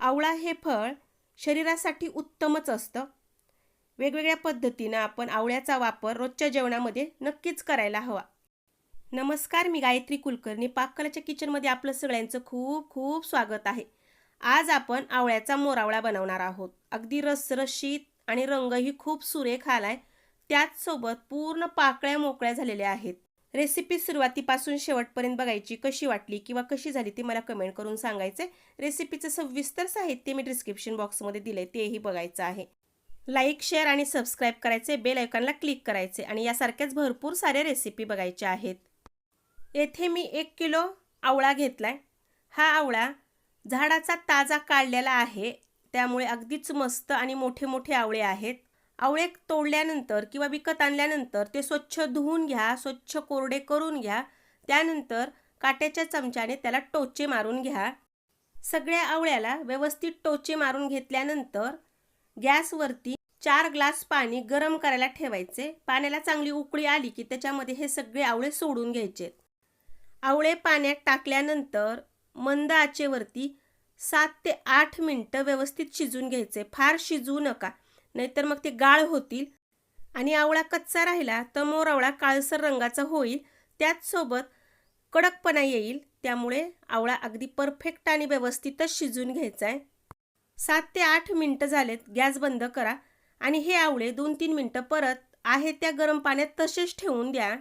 आवळा हे फळ शरीरासाठी उत्तमच असतं. वेगवेगळ्या पद्धतीनं आपण आवळ्याचा वापर रोजच्या जेवणामध्ये नक्कीच करायला हवा. नमस्कार मी गायत्री कुलकर्णी. पाककलाच्या किचनमध्ये आपलं सगळ्यांचं खूप खूप स्वागत आहे. आज आपण आवळ्याचा मोरावळा बनवणार आहोत. अगदी रसरशीत आणि रंगही खूप सुरेख आलाय. त्याचसोबत पूर्ण पाकळ्या मोकळ्या झालेल्या आहेत. रेसिपी सुरुवातीपासून शेवटपर्यंत बघायची कशी वाटली किंवा कशी झाली ती मला कमेंट करून सांगायचे रेसिपीचं सविस्तर साहित्य मी डिस्क्रिप्शन बॉक्समध्ये दिले तेही बघायचं आहे. लाईक शेअर आणि सबस्क्राईब करायचे बेल आयकॉनला क्लिक करायचे आणि यासारख्याच भरपूर साऱ्या रेसिपी बघायच्या आहेत. येथे मी एक किलो आवळा घेतलाय. हा आवळा झाडाचा ताजा काढलेला आहे त्यामुळे अगदीच मस्त आणि मोठे मोठे आवळे आहेत. आवळे तोडल्यानंतर किंवा विकत आणल्यानंतर ते स्वच्छ धुवून घ्या स्वच्छ कोरडे करून घ्या. त्यानंतर काट्याच्या चमच्याने त्याला टोचे मारून घ्या. सगळ्या आवळ्याला व्यवस्थित टोचे मारून घेतल्यानंतर गॅसवरती चार ग्लास पाणी गरम करायला ठेवायचे. पाण्याला चांगली उकळी आली की त्याच्यामध्ये हे सगळे आवळे सोडून घ्यायचे. आवळे पाण्यात टाकल्यानंतर मंद आचेवरती सात ते आठ मिनटं व्यवस्थित शिजून घ्यायचे. फार शिजवू नका. नाहीतर मग ते गाळ होतील. आणि आवळा कच्चा राहिला तर मोर आवळा काळसर रंगाचा होईल. त्याचसोबत कडकपणा येईल. त्यामुळे आवळा अगदी परफेक्ट आणि व्यवस्थितच शिजून घ्यायचा आहे सात ते आठ मिनटं झालेत. गॅस बंद करा. आणि हे आवळे दोन तीन मिनटं परत आहे त्या गरम पाण्यात तसेच ठेवून द्या.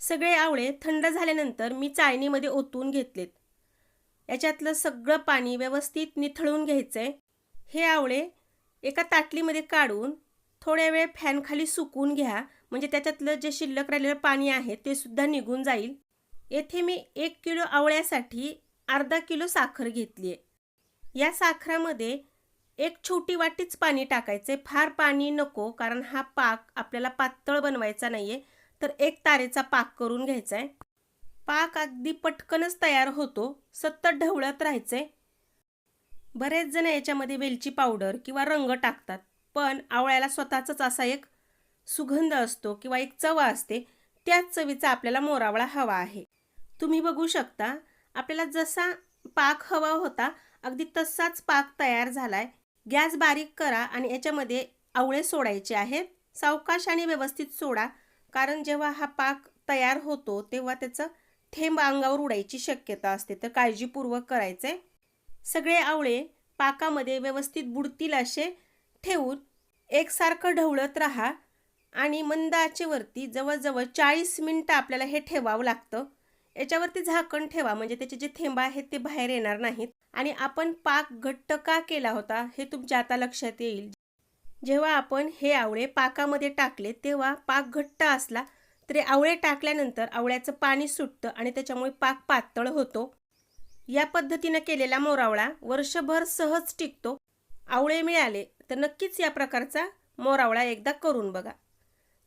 सगळे आवळे थंड झाल्यानंतर मी चाळणीमध्ये ओतून घेतलेत. याच्यातलं सगळं पाणी व्यवस्थित निथळून घ्यायचं आहे हे आवळे एका ताटलीमध्ये काढून थोड्या वेळ फॅनखाली सुकून घ्या. म्हणजे त्याच्यातलं जे शिल्लक राहिलेलं पाणी आहे ते सुद्धा निघून जाईल. येथे मी एक किलो आवळ्यासाठी अर्धा किलो साखर घेतली आहे. या साखरामध्ये एक छोटी वाटीच पाणी टाकायचे. फार पाणी नको कारण हा पाक आपल्याला पातळ बनवायचा नाही आहे तर एक तारेचा पाक करून घ्यायचा आहे पाक अगदी पटकनच तयार होतो. सतत ढवळत राहायचंय. बरेच जण याच्यामध्ये वेलची पावडर किंवा रंग टाकतात पण आवळ्याला स्वतःचाच असा एक सुगंध असतो किंवा एक चव असते त्याच चवीचा आपल्याला मोरावळा हवा आहे. तुम्ही बघू शकता आपल्याला जसा पाक हवा होता अगदी तसाच पाक तयार झालाय. गॅस बारीक करा आणि याच्यामध्ये आवळे सोडायचे आहेत. सावकाश आणि व्यवस्थित सोडा कारण जेव्हा हा पाक तयार होतो तेव्हा त्याचं थेंब अंगावर उडायची शक्यता असते. तर काळजीपूर्वक करायचं आहे सगळे आवळे पाकामध्ये व्यवस्थित बुडतील असे ठेवून एकसारखं ढवळत राहा आणि मंद आचेवरती जवळजवळ चाळीस मिनटं आपल्याला हे ठेवावं लागतं. याच्यावरती झाकण ठेवा म्हणजे त्याचे जे थेंब आहेत ते बाहेर येणार नाहीत. आणि आपण पाक घट्ट का केला होता हे तुमच्या आता लक्षात येईल. जेव्हा आपण हे आवळे पाकामध्ये टाकले तेव्हा पाक घट्ट असला तरी आवळे टाकल्यानंतर आवळ्याचं पाणी सुटतं आणि त्याच्यामुळे पाक पातळ होतो. या पद्धतीनं केलेला मोरावळा वर्षभर सहज टिकतो आवळे मिळाले तर नक्कीच या प्रकारचा मोरावळा एकदा करून बघा.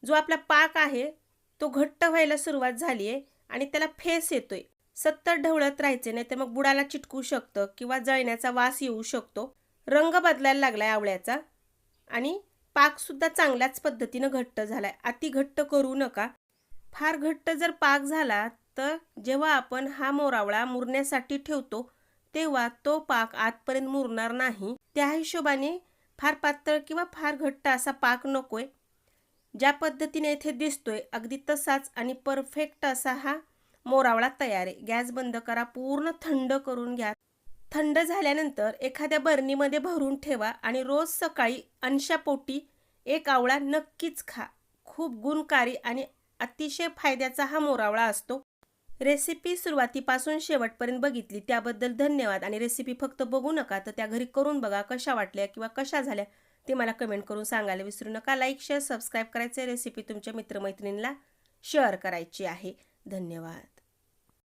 जो आपला पाक आहे तो घट्ट व्हायला सुरुवात झाली आहे आणि त्याला फेस येतोय. सत्तर ढवळत राहायचे नाही तर मग बुडाला चिटकू शकतं किंवा जळण्याचा वास येऊ शकतो. रंग बदलायला लागलाय आवळ्याचा आणि पाकसुद्धा चांगल्याच पद्धतीनं घट्ट झालाय. अति घट्ट करू नका. फार घट्ट जर पाक झाला तर जेव्हा आपण हा मोरावळा मुरण्यासाठी ठेवतो तेव्हा तो पाक आतपर्यंत मुरणार नाही. त्या हिशोबाने फार पातळ किंवा फार घट्ट असा पाक नकोय. ज्या पद्धतीने इथे दिसतोय अगदी तसाच आणि परफेक्ट असा हा मोरावळा तयार आहे. गॅस बंद करा पूर्ण थंड करून घ्या. थंड झाल्यानंतर एखाद्या बरणीमध्ये भरून ठेवा आणि रोज सकाळी अंशापोटी एक आवळा नक्कीच खा. खूप गुणकारी आणि अतिशय फायद्याचा हा मोरावळा असतो. रेसिपी सुरुवातीपासून शेवटपर्यंत बघितली. त्याबद्दल धन्यवाद. आणि रेसिपी फक्त बघू नका तर त्या घरी करून बघा कशा वाटल्या किंवा कशा झाल्या. ते मला कमेंट करून सांगायला विसरू नका. लाईक शेअर सबस्क्राईब करायचं रेसिपी तुमच्या मित्रमैत्रिणींना शेअर करायची आहे. धन्यवाद.